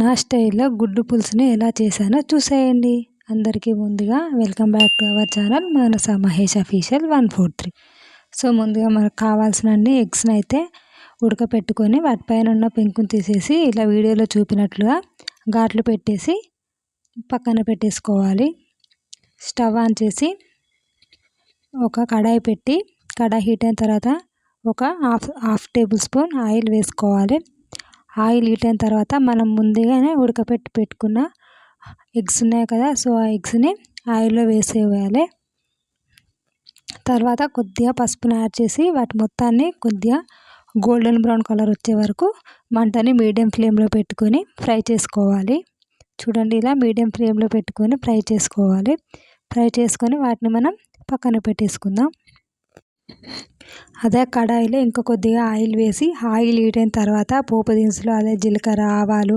నా స్టైల్లో గుడ్డు పులుసుని ఎలా చేశానో చూసేయండి. అందరికీ ముందుగా welcome back to our channel Manasa Mahesh official one four three. So ముందుగా మనకు కావాల్సిన అన్ని ఎగ్స్ని అయితే ఉడకపెట్టుకొని వాటిపైన ఉన్న పెంకుని తీసేసి ఇలా వీడియోలో చూపినట్లుగా ఘాట్లు పెట్టేసి పక్కన పెట్టేసుకోవాలి. స్టవ్ ఆన్ చేసి ఒక కడాయి పెట్టి కడాయి హీట్ అయిన తర్వాత ఒక half half tablespoon oil వేసుకోవాలి. ఆయిల్ హీట్ అయిన తర్వాత మనం ముందుగానే ఉడకపెట్టి పెట్టుకున్న ఎగ్స్ ఉన్నాయి కదా సో ఆ ఎగ్స్ని ఆయిల్లో వేసేయాలి. తర్వాత కొద్దిగా పసుపుని యాడ్ చేసి వాటి మొత్తాన్ని కొద్దిగా గోల్డెన్ బ్రౌన్ కలర్ వచ్చే వరకు మంటని మీడియం ఫ్లేమ్లో పెట్టుకొని ఫ్రై చేసుకోవాలి. చూడండి ఇలా మీడియం ఫ్లేమ్లో పెట్టుకొని ఫ్రై చేసుకోవాలి. ఫ్రై చేసుకొని వాటిని మనం పక్కన పెట్టేసుకుందాం. అదే కడాయిలో ఇంకా కొద్దిగా ఆయిల్ వేసి ఆయిల్ హీట్ అయిన తర్వాత పోపు దినుసులు అదే జీలకర్ర ఆవాలు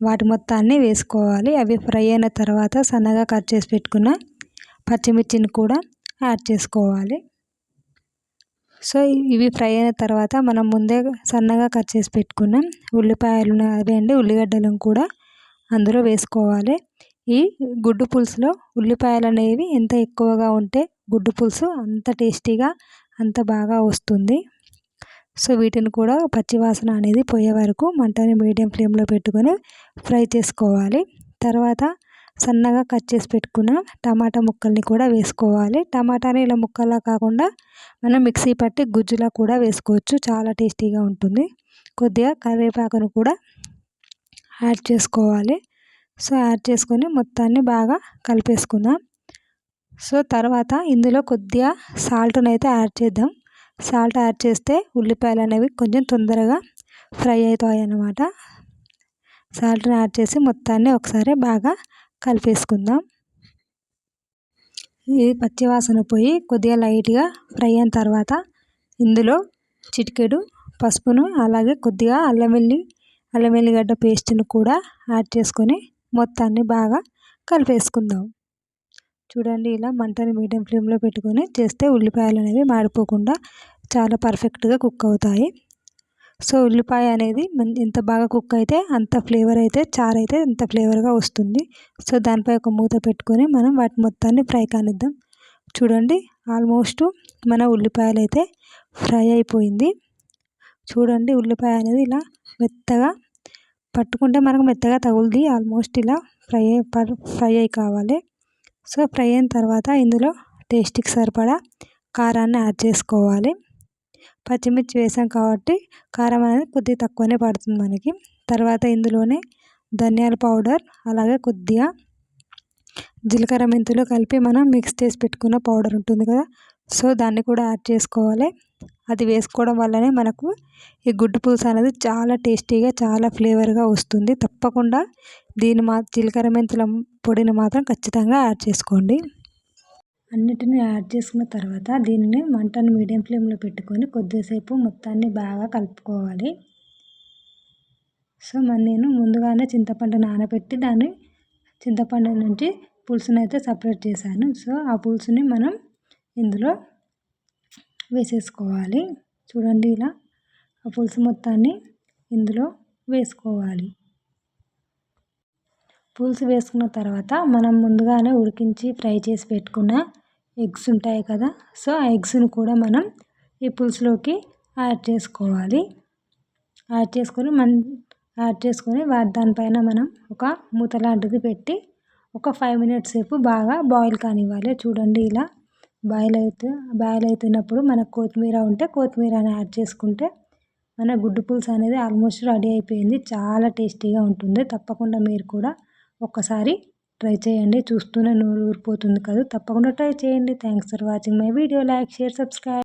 వాటి మొత్తాన్ని వేసుకోవాలి. అవి ఫ్రై అయిన తర్వాత సన్నగా కట్ చేసి పెట్టుకున్న పచ్చిమిర్చిని కూడా యాడ్ చేసుకోవాలి. సో ఇవి ఫ్రై అయిన తర్వాత మనం ముందే సన్నగా కట్ చేసి పెట్టుకున్న ఉల్లిపాయలు అవి అండి ఉల్లిగడ్డలను కూడా అందులో వేసుకోవాలి. ఈ గుడ్డు పులుసులో ఉల్లిపాయలు అనేవి ఎంత ఎక్కువగా ఉంటే గుడ్డు పులుసు అంత టేస్టీగా అంత బాగా వస్తుంది. సో వీటిని కూడా పచ్చివాసన అనేది పోయే వరకు మంటని మీడియం ఫ్లేమ్లో పెట్టుకొని ఫ్రై చేసుకోవాలి. తర్వాత సన్నగా కట్ చేసి పెట్టుకున్న టమాటా ముక్కల్ని కూడా వేసుకోవాలి. టమాటాని ఇలా ముక్కలా కాకుండా మనం మిక్సీ పట్టి గుజ్జులా కూడా వేసుకోవచ్చు. చాలా టేస్టీగా ఉంటుంది. కొద్దిగా కరివేపాకును కూడా యాడ్ చేసుకోవాలి. సో యాడ్ చేసుకొని మొత్తాన్ని బాగా కలిపేసుకుందాం. సో తర్వాత ఇందులో కొద్దిగా సాల్ట్ని అయితే యాడ్ చేద్దాం. సాల్ట్ యాడ్ చేస్తే ఉల్లిపాయలు అనేవి కొంచెం తొందరగా ఫ్రై అవుతాయి అన్నమాట సాల్ట్ని యాడ్ చేసి మొత్తాన్ని ఒకసారి బాగా కలిపేసుకుందాం. ఇది పచ్చివాసన పోయి కొద్దిగా లైట్గా ఫ్రై అయిన తర్వాత ఇందులో చిటికెడు పసుపును అలాగే కొద్దిగా అల్లం వెల్లి అల్లం వెల్లిగడ్డ పేస్ట్ని కూడా యాడ్ చేసుకొని మొత్తాన్ని బాగా కలిపేసుకుందాం. చూడండి ఇలా మంటని మీడియం ఫ్లేమ్లో పెట్టుకొని చేస్తే ఉల్లిపాయలు అనేవి మాడిపోకుండా చాలా పర్ఫెక్ట్గా కుక్ అవుతాయి. సో ఉల్లిపాయ అనేది ఎంత బాగా కుక్ అయితే అంత ఫ్లేవర్ అయితే చారు అయితే అంత ఫ్లేవర్గా వస్తుంది. సో దానిపై ఒక మూత పెట్టుకొని మనం వాటి మొత్తాన్ని ఫ్రై కానిద్దాం. చూడండి ఆల్మోస్ట్ మన ఉల్లిపాయలు అయితే ఫ్రై అయిపోయింది. చూడండి ఉల్లిపాయ అనేది ఇలా మెత్తగా పట్టుకుంటే మనకు మెత్తగా తగులుది ఆల్మోస్ట్ ఇలా ఫ్రై ఫ్రై అయి కావాలి. సో ఫ్రై అయిన తర్వాత ఇందులో టేస్ట్కి సరిపడా కారాన్ని యాడ్ చేసుకోవాలి. పచ్చిమిర్చి వేసాం కాబట్టి కారం అనేది కొద్దిగా తక్కువనే పడుతుంది మనకి. తర్వాత ఇందులోనే ధనియాల పౌడర్ అలాగే కొద్దిగా జీలకర్ర మెంతులు కలిపి మనం మిక్స్ చేసి పెట్టుకున్న పౌడర్ ఉంటుంది కదా. సో దాన్ని కూడా యాడ్ చేసుకోవాలి. అది వేసుకోవడం వల్లనే మనకు ఈ గుడ్డు పులుసు అనేది చాలా టేస్టీగా చాలా ఫ్లేవర్గా వస్తుంది. తప్పకుండా దీన్ని మా జీలకర్ర మెంతుల పొడిని మాత్రం ఖచ్చితంగా యాడ్ చేసుకోండి. అన్నిటిని యాడ్ చేసుకున్న తర్వాత దీనిని మంటను మీడియం ఫ్లేమ్లో పెట్టుకొని కొద్దిసేపు మొత్తాన్ని బాగా కలుపుకోవాలి. సో మరి నేను ముందుగానే చింతపండు నానబెట్టి దాన్ని చింతపండు నుంచి పులుసుని అయితే సపరేట్ చేశాను. సో ఆ పులుసుని మనం ఇందులో వేసేసుకోవాలి. చూడండి ఇలా ఆ పులుసు మొత్తాన్ని ఇందులో వేసుకోవాలి. పులుసు వేసుకున్న తర్వాత మనం ముందుగానే ఉడికించి ఫ్రై చేసి పెట్టుకున్న ఎగ్స్ ఉంటాయి కదా సో ఆ ఎగ్స్ని కూడా మనం ఈ పులుసులోకి యాడ్ చేసుకోవాలి. యాడ్ చేసుకొని మన యాడ్ చేసుకొని వాటి దానిపైన మనం ఒక మూత లాంటిది పెట్టి ఒక ఫైవ్ మినిట్స్ సేపు బాగా బాయిల్ కానివ్వాలి. చూడండి ఇలా బాయిల్ అవుతూ బాయిల్ అవుతున్నప్పుడు మనకు కొత్తిమీర ఉంటే కొత్తిమీరని యాడ్ చేసుకుంటే మన గుడ్డు పులుసు అనేది ఆల్మోస్ట్ రెడీ అయిపోయింది. చాలా టేస్టీగా ఉంటుంది. తప్పకుండా మీరు కూడా ఒక్కసారి ట్రై చేయండి. చూస్తూనే నోరు ఊరిపోతుంది కదా. తప్పకుండా ట్రై చేయండి. Thanks for watching my video like share subscribe